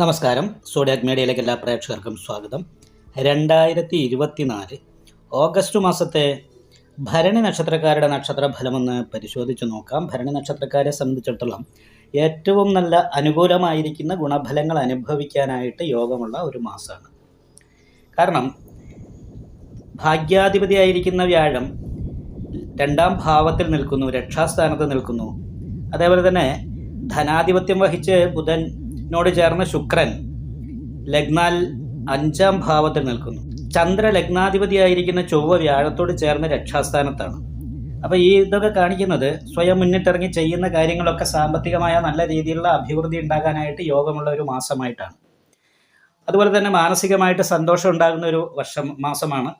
നമസ്കാരം. സോഡിയാക് മീഡിയയിലേക്ക് എല്ലാ പ്രേക്ഷകർക്കും സ്വാഗതം. രണ്ടായിരത്തി ഇരുപത്തിനാല് ഓഗസ്റ്റ് മാസത്തെ ഭരണി നക്ഷത്രക്കാരുടെ നക്ഷത്ര ഫലമെന്ന് പരിശോധിച്ച് നോക്കാം. ഭരണി നക്ഷത്രക്കാരെ സംബന്ധിച്ചിടത്തോളം ഏറ്റവും നല്ല അനുകൂലമായിരിക്കുന്ന ഗുണഫലങ്ങൾ അനുഭവിക്കാനായിട്ട് യോഗമുള്ള ഒരു മാസമാണ്. കാരണം ഭാഗ്യാധിപതിയായിരിക്കുന്ന വ്യാഴം രണ്ടാം ഭാവത്തിൽ നിൽക്കുന്നു രക്ഷാസ്ഥാനത്ത് നിൽക്കുന്നു. അതേപോലെ തന്നെ ധനാധിപത്യം വഹിച്ച് ബുധനോട് ചേർന്ന ശുക്രൻ ലഗ്നാൽ അഞ്ചാം ഭാവത്തിൽ നിൽക്കുന്നു. ചന്ദ്ര ലഗ്നാധിപതിയായിരിക്കുന്ന ചൊവ്വ വ്യാഴത്തോട് ചേർന്ന രക്ഷാസ്ഥാനത്താണ്. അപ്പോൾ ഈ ഇതൊക്കെ കാണിക്കുന്നത് സ്വയം മുന്നിട്ടിറങ്ങി ചെയ്യുന്ന കാര്യങ്ങളൊക്കെ സാമ്പത്തികമായ നല്ല രീതിയിലുള്ള അഭിവൃദ്ധി ഉണ്ടാകാനായിട്ട് യോഗമുള്ള ഒരു മാസമായിട്ടാണ്. അതുപോലെ തന്നെ മാനസികമായിട്ട് സന്തോഷം ഉണ്ടാകുന്ന ഒരു വർഷം മാസമാണ്.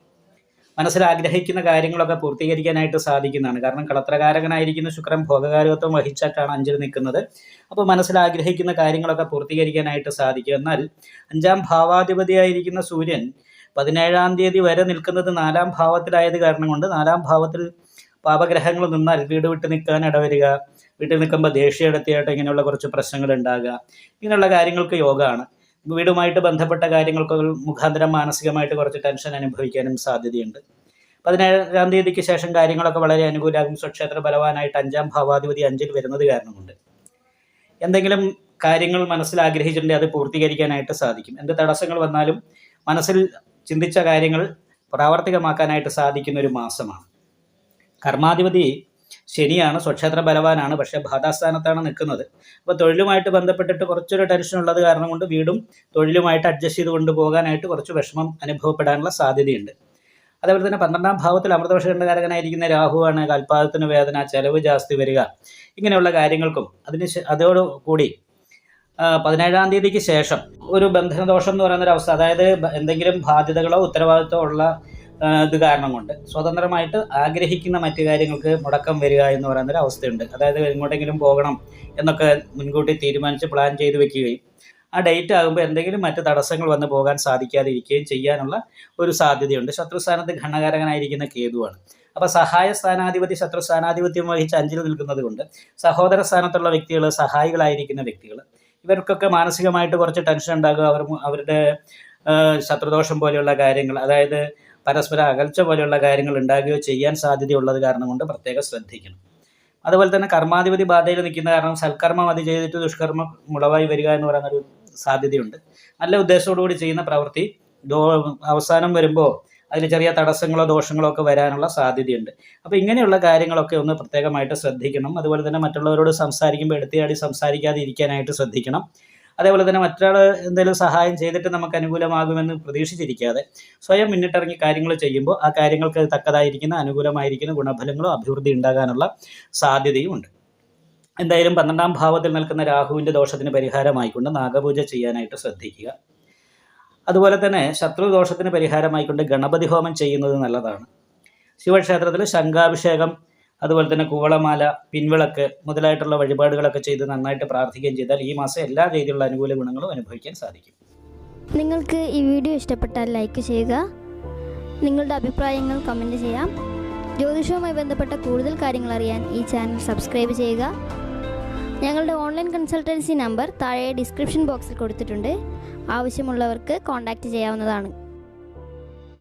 മനസ്സിൽ ആഗ്രഹിക്കുന്ന കാര്യങ്ങളൊക്കെ പൂർത്തീകരിക്കാനായിട്ട് സാധിക്കുന്നതാണ്. കാരണം കളത്രകാരകനായിരിക്കുന്ന ശുക്രൻ ഭോഗകാരകത്വം വഹിച്ചിട്ടാണ് അഞ്ചിൽ നിൽക്കുന്നത്. അപ്പോൾ മനസ്സിൽ ആഗ്രഹിക്കുന്ന കാര്യങ്ങളൊക്കെ പൂർത്തീകരിക്കാനായിട്ട് സാധിക്കും. എന്നാൽ അഞ്ചാം ഭാവാധിപതിയായിരിക്കുന്ന സൂര്യൻ പതിനേഴാം തീയതി വരെ നിൽക്കുന്നത് നാലാം ഭാവത്തിലായത് കാരണം കൊണ്ട് നാലാം ഭാവത്തിൽ പാപഗ്രഹങ്ങൾ നിന്നാൽ വീട് വിട്ട് നിൽക്കാൻ ഇടവരിക വീട്ടിൽ നിൽക്കുമ്പോൾ ദേഷ്യം എടുത്തിയായിട്ട് ഇങ്ങനെയുള്ള കുറച്ച് പ്രശ്നങ്ങൾ ഉണ്ടാകുക. ഇങ്ങനെയുള്ള കാര്യങ്ങൾക്ക് യോഗമാണ്. വീടുമായിട്ട് ബന്ധപ്പെട്ട കാര്യങ്ങൾക്ക് മുഖാന്തരം മാനസികമായിട്ട് കുറച്ച് ടെൻഷൻ അനുഭവിക്കാനും സാധ്യതയുണ്ട്. പതിനേഴാം തീയതിക്ക് ശേഷം കാര്യങ്ങളൊക്കെ വളരെ അനുകൂലമാകും സ്വക്ഷേത്ര ബലവാനായിട്ട് അഞ്ചാം ഭാവാധിപതി അഞ്ചിൽ വരുന്നത് കാരണമുണ്ട്. എന്തെങ്കിലും കാര്യങ്ങൾ മനസ്സിൽ ആഗ്രഹിച്ചിട്ടുണ്ടെങ്കിൽ അത് പൂർത്തീകരിക്കാനായിട്ട് സാധിക്കും. എന്ത് തടസ്സങ്ങൾ വന്നാലും മനസ്സിൽ ചിന്തിച്ച കാര്യങ്ങൾ പ്രാവർത്തികമാക്കാനായിട്ട് സാധിക്കുന്ന ഒരു മാസമാണ്. കർമാധിപതി ശനിയാണ് സ്വക്ഷേത്ര ബലവാനാണ് പക്ഷെ ബാധാസ്ഥാനത്താണ് നിൽക്കുന്നത്. അപ്പോൾ തൊഴിലുമായിട്ട് ബന്ധപ്പെട്ടിട്ട് കുറച്ചൊരു ടെൻഷൻ ഉള്ളത് കാരണം കൊണ്ട് വീടും തൊഴിലുമായിട്ട് അഡ്ജസ്റ്റ് ചെയ്ത് കൊണ്ടുപോകാനായിട്ട് കുറച്ച് വിഷമം അനുഭവപ്പെടാനുള്ള സാധ്യതയുണ്ട്. അതേപോലെ തന്നെ പന്ത്രണ്ടാം ഭാവത്തിൽ അമൃതവർഷകാരകനായിരിക്കുന്ന രാഹുവാണ് കൽപ്പാദത്തിന് വേദന ചെലവ് ജാസ്തി വരിക ഇങ്ങനെയുള്ള കാര്യങ്ങൾക്കും അതിന് അതോട് അതോടുകൂടി പതിനേഴാം തീയതിക്ക് ശേഷം ഒരു ബന്ധനദോഷം എന്ന് പറയുന്ന ഒരു അവസ്ഥ അതായത് എന്തെങ്കിലും ബാധ്യതകളോ ഉത്തരവാദിത്തമോ ഉള്ള ഇത് കാരണം കൊണ്ട്. സ്വതന്ത്രമായിട്ട് ആഗ്രഹിക്കുന്ന മറ്റു കാര്യങ്ങൾക്ക് മുടക്കം വരിക എന്ന് പറയുന്ന ഒരു അവസ്ഥയുണ്ട്. അതായത് എങ്ങോട്ടെങ്കിലും പോകണം എന്നൊക്കെ മുൻകൂട്ടി തീരുമാനിച്ച് പ്ലാൻ ചെയ്ത് വെക്കുകയും ആ ഡേറ്റ് ആകുമ്പോൾ എന്തെങ്കിലും മറ്റ് തടസ്സങ്ങൾ വന്ന് പോകാൻ സാധിക്കാതിരിക്കുകയും ചെയ്യാനുള്ള ഒരു സാധ്യതയുണ്ട്. ശത്രുസ്ഥാനത്ത് ഘണകാരകനായിരിക്കുന്ന കേതുവാണ്. അപ്പോൾ സഹായ സ്ഥാനാധിപതി ശത്രു സ്ഥാനാധിപത്യം വഹിച്ച് അഞ്ചിൽ നിൽക്കുന്നത് കൊണ്ട് സഹോദര സ്ഥാനത്തുള്ള വ്യക്തികൾ സഹായികളായിരിക്കുന്ന വ്യക്തികൾ ഇവർക്കൊക്കെ മാനസികമായിട്ട് കുറച്ച് ടെൻഷൻ ഉണ്ടാകുക അവർ അവരുടെ ശത്രുദോഷം പോലെയുള്ള കാര്യങ്ങൾ. അതായത് പരസ്പര അകൽച്ച പോലെയുള്ള കാര്യങ്ങൾ ഉണ്ടാകുകയോ ചെയ്യാൻ സാധ്യതയുള്ളത് കാരണം കൊണ്ട് പ്രത്യേകം ശ്രദ്ധിക്കണം. അതുപോലെ തന്നെ കർമാധിപതി ബാധയിൽ നിൽക്കുന്ന കാരണം സൽക്കർമ്മം അത് ചെയ്തിട്ട് ദുഷ്കർമ്മം മുളവായി വരിക എന്ന് പറയുന്ന ഒരു സാധ്യതയുണ്ട്. നല്ല ഉദ്ദേശത്തോടുകൂടി ചെയ്യുന്ന പ്രവൃത്തി അവസാനം വരുമ്പോൾ അതിൽ ചെറിയ തടസ്സങ്ങളോ ദോഷങ്ങളോ ഒക്കെ വരാനുള്ള സാധ്യതയുണ്ട്. അപ്പോൾ ഇങ്ങനെയുള്ള കാര്യങ്ങളൊക്കെ ഒന്ന് പ്രത്യേകമായിട്ട് ശ്രദ്ധിക്കണം. അതുപോലെ തന്നെ മറ്റുള്ളവരോട് സംസാരിക്കുമ്പോൾ എടുത്തിയാടി സംസാരിക്കാതെ ഇരിക്കാനായിട്ട് ശ്രദ്ധിക്കണം. അതേപോലെ തന്നെ മറ്റൊരാൾ എന്തെങ്കിലും സഹായം ചെയ്തിട്ട് നമുക്ക് അനുകൂലമാകുമെന്ന് പ്രതീക്ഷിച്ചിരിക്കാതെ സ്വയം മുന്നിട്ടിറങ്ങി കാര്യങ്ങൾ ചെയ്യുമ്പോൾ ആ കാര്യങ്ങൾക്ക് തക്കതായിരിക്കുന്ന അനുകൂലമായിരിക്കുന്ന ഗുണഫലങ്ങളോ അഭിവൃദ്ധി ഉണ്ടാകാനുള്ള സാധ്യതയും ഉണ്ട് എന്തായാലും പന്ത്രണ്ടാം ഭാവത്തിൽ നിൽക്കുന്ന രാഹുവിന്റെ ദോഷത്തിന് പരിഹാരമായിക്കൊണ്ട് നാഗപൂജ ചെയ്യാനായിട്ട് ശ്രദ്ധിക്കുക. അതുപോലെ തന്നെ ശത്രു ദോഷത്തിന് പരിഹാരമായിക്കൊണ്ട് ഗണപതി ഹോമം ചെയ്യുന്നത് നല്ലതാണ്. ശിവക്ഷേത്രത്തിൽ ശംഖാഭിഷേകം അതുപോലെ തന്നെ കൂവളമാല പിൻവിളക്ക് മുതലായിട്ടുള്ള വഴിപാടുകളൊക്കെ ചെയ്ത് നന്നായിട്ട് പ്രാർത്ഥിക്കുകയും ചെയ്താൽ ഈ മാസം എല്ലാ രീതിയിലുള്ള അനുകൂല ഗുണങ്ങളും അനുഭവിക്കാൻ സാധിക്കും. നിങ്ങൾക്ക് ഈ വീഡിയോ ഇഷ്ടപ്പെട്ടാൽ ലൈക്ക് ചെയ്യുക. നിങ്ങളുടെ അഭിപ്രായങ്ങൾ കമന്റ് ചെയ്യാം. ജ്യോതിഷവുമായി ബന്ധപ്പെട്ട കൂടുതൽ കാര്യങ്ങൾ അറിയാൻ ഈ ചാനൽ സബ്സ്ക്രൈബ് ചെയ്യുക. ഞങ്ങളുടെ ഓൺലൈൻ കൺസൾട്ടൻസി നമ്പർ താഴെ ഡിസ്ക്രിപ്ഷൻ ബോക്സിൽ കൊടുത്തിട്ടുണ്ട്. ആവശ്യമുള്ളവർക്ക് കോൺടാക്റ്റ് ചെയ്യാവുന്നതാണ്.